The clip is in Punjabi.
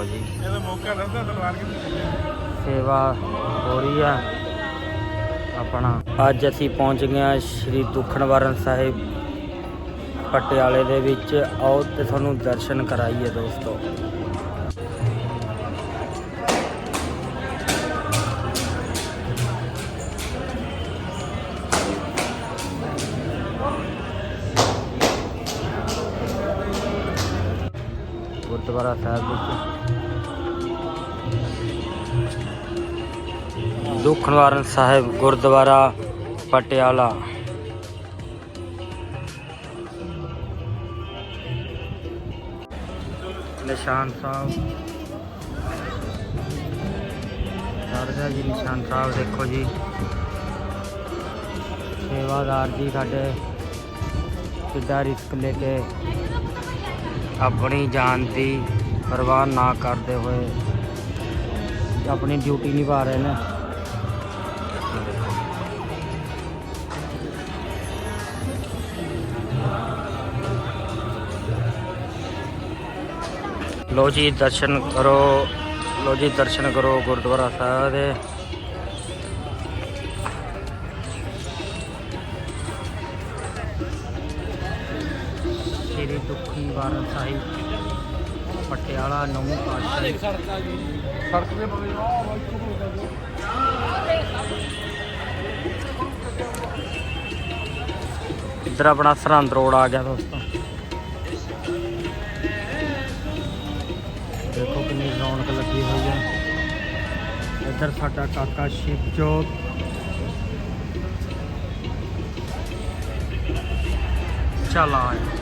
ਦੇਖੋ ਜੀ। ਇਹਦਾ ਮੌਕਾ ਰਹਿੰਦਾ ਤਲਵਾਰ ਕਿੱਥੇ ਸੇਵਾ ਹੋ ਰਹੀ ਆ ਆਪਣਾ। ਅੱਜ ਅਸੀਂ ਪਹੁੰਚ ਗਏ ਹਾਂ ਸ਼੍ਰੀ ਦੁਖਨਵਾਰਨ ਸਾਹਿਬ ਪਟਿਆਲੇ ਦੇ ਵਿੱਚ। ਆਓ ਤੇ ਤੁਹਾਨੂੰ ਦਰਸ਼ਨ ਕਰਾਈਏ ਦੋਸਤੋ। ਗੁਰਦੁਆਰਾ ਸਾਹਿਬ ਵਿੱਚ ਦੁੱਖ ਨਿਵਾਰਨ ਸਾਹਿਬ ਗੁਰਦੁਆਰਾ ਪਟਿਆਲਾ ਨਿਸ਼ਾਨ ਸਾਹਿਬ ਦਰਗਾਹ ਜੀ ਨਿਸ਼ਾਨ ਸਾਹਿਬ ਦੇਖੋ ਜੀ ਸੇਵਾਦਾਰ ਜੀ ਸਾਡੇ ਕਿੱਦਾਂ ਰਿਸਕ ਲੈ ਕੇ ਆਪਣੀ ਜਾਨ ਦੀ ਪਰਵਾਹ ਨਾ ਕਰਦੇ ਹੋਏ ਆਪਣੀ ਡਿਊਟੀ ਨਿਭਾ ਰਹੇ ਨੇ। ਲੋ ਜੀ, ਦਰਸ਼ਨ ਕਰੋ ਲੋ ਜੀ, ਦਰਸ਼ਨ ਕਰੋ ਗੁਰਦੁਆਰਾ ਸਾਹਿਬ ਦੇ। ਸ੍ਰੀ ਦੁੱਖ ਨਿਵਾਰਨ ਸਾਹਿਬ ਪਟਿਆਲਾ ਨੌਵੀਂ ਪਾਤਸ਼ਾਹੀ ਸੜਕ ਦੇ ਬਗਲ ਆ ਬਾਈ ਕੋਲ ਇੱਧਰ ਆਪਣਾ ਸਰਹੰਦ ਰੋਡ ਆ ਗਿਆ ਦੋਸਤੋ। ਦੇਖੋ ਕਿੰਨੀ ਰੌਣਕ ਲੱਗੀ ਹੋਈ ਹੈ ਇੱਧਰ ਸਾਡਾ ਕਾਕਾ ਸ਼ਿਵਜੋਤ। ਚੱਲ ਆਇਆ